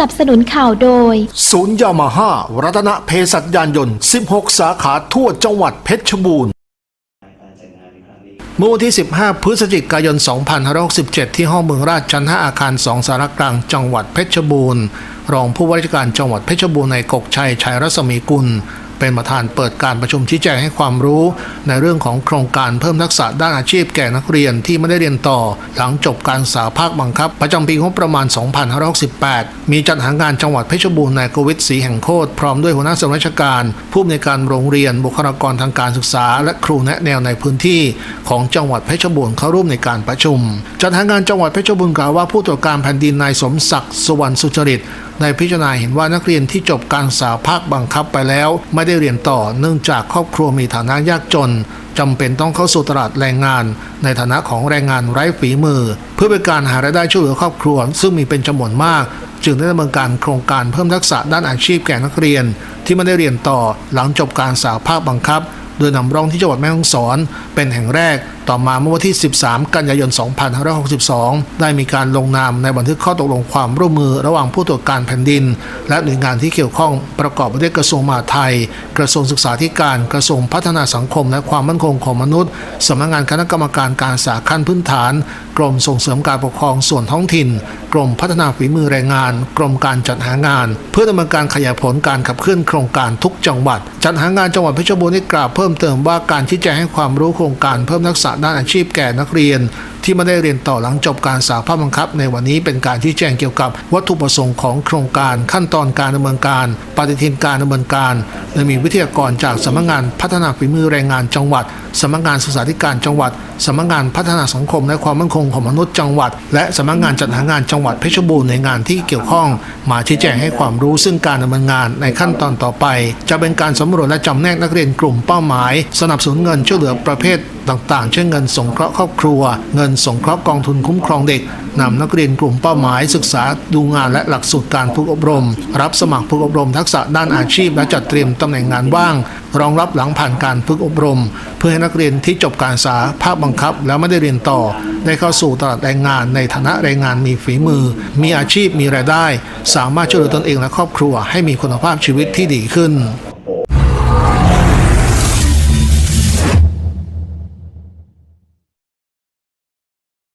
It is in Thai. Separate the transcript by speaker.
Speaker 1: นับสนุนข่าวโดย
Speaker 2: ศูนย์ยามาฮ่ารัตนเพศัชยานยนต์ 16 สาขาทั่วจังหวัดเพชรบูรณ์เมื่อวันที่ 15 พฤศจิกายน 2567 ที่ห้องเมืองราชชั้น 5 อาคาร 2 สารกลาง จังหวัดเพชรบูรณ์ รองผู้ว่าราชการจังหวัดเพชรบูรณ์ในกกชัย ชัยรัศมีกุล เป็นประธานเปิดการประชุมชี้แจงให้ความรู้ ในเรื่องของโครงการเพิ่มทักษะด้านอาชีพแก่นักเรียนที่ไม่ได้เรียนต่อ หลังจบการศึกษาภาคบังคับ ประจำปีงบประมาณ 2568 มีจัดหางานจังหวัดเพชรบูรณ์นายโกวิทศรีแห่งโคตรพร้อมด้วยหัวหน้าส่วนราชการ ผู้อำนวยการโรงเรียนบุคลากรทางการศึกษา และครูแนะแนวในพื้นที่ ของจังหวัดเพชรบูรณ์เข้าร่วมในการประชุม จัดหางานจังหวัดเพชรบูรณ์กล่าวว่าผู้ตรวจการแผ่นดินนายสมศักดิ์สุวรรณสุจริต ในพิจารณาเห็นว่านักเรียนที่จบการศึกษาภาคบังคับไปแล้ว ไม่ได้เรียนต่อเนื่องจากครอบครัวมีฐานะยากจนจำเป็นต้องเข้าสู่ตลาดแรงงาน ในฐานะของแรงงานไร้ฝีมือ เพื่อเป็นการหารายได้ช่วยเหลือครอบครัว ซึ่งมีเป็นจำนวนมาก จึงได้ดำเนินการโครงการเพิ่มทักษะด้านอาชีพแก่นักเรียน ที่ไม่ได้เรียนต่อหลังจบการศึกษาภาคบังคับ โดยนำร่องที่จังหวัดแม่ฮ่องสอน เป็นแห่งแรกต่อมาเมื่อวันที่ 13 กันยายน 2562 ได้มีการลงนามในบันทึกข้อตกลงความร่วมมือระหว่างผู้ตรวจการแผ่นดิน และหน่วยงานที่เกี่ยวข้องประกอบไปด้วยกระทรวงมหาดไทย กระทรวงศึกษาธิการ กระทรวงพัฒนาสังคมและความมั่นคงของมนุษย์สำนักงานคณะกรรมการการศึกษาขั้นพื้นฐาน กรมส่งเสริมการปกครองส่วนท้องถิ่น กรมพัฒนาฝีมือแรงงาน กรมการจัดหางาน เพื่อดำเนินการขยายผลการขับเคลื่อนโครงการทุกจังหวัด จัดหางานจังหวัดเพชรบูรณ์ได้กล่าวเพิ่มเติมว่าการชี้แจงให้ความรู้โครงการเพิ่มทักษะด้านอาชีพแก่นักเรียน ที่ไม่ได้เรียนต่อหลังจบการศึกษาภาคบังคับ ในวันนี้เป็นการชี้แจงเกี่ยวกับวัตถุประสงค์ของโครงการขั้นตอนการดำเนินการ ปฏิทินการดำเนินการโดยมีวิทยากรจากสำนักงานพัฒนาฝีมือแรงงานจังหวัดสำนักงานศึกษาธิการจังหวัดสำนักงานพัฒนาสังคมและความมั่นคงของมนุษย์จังหวัด และสำนักงานจัดหางานจังหวัดเพชรบูรณ์ในงานที่เกี่ยวข้อง มาชี้แจงให้ความรู้ซึ่งการดำเนินงานในขั้นตอนต่อไป จะเป็นการสำรวจและจำแนกนักเรียนกลุ่มเป้าหมาย สนับสนุนเงินช่วยเหลือประเภท ต่างๆ เช่นเงินสงเคราะห์ครอบครัว เงินสงเคราะห์กองทุนคุ้มครองเด็กนำนักเรียนกลุ่มเป้าหมายศึกษาดูงานและหลักสูตรการฝึกอบรม รับสมัครฝึกอบรมทักษะด้านอาชีพ และจัดเตรียมตำแหน่งงานว่าง รองรับหลังผ่านการฝึกอบรม เพื่อให้นักเรียนที่จบการศึกษาภาคบังคับ แล้วไม่ได้เรียนต่อ ได้เข้าสู่ตลาดแรงงานในฐานะแรงงานมีฝีมือ มีอาชีพมีรายได้ สามารถช่วยเหลือตนเองและครอบครัวให้มีคุณภาพชีวิตที่ดีขึ้น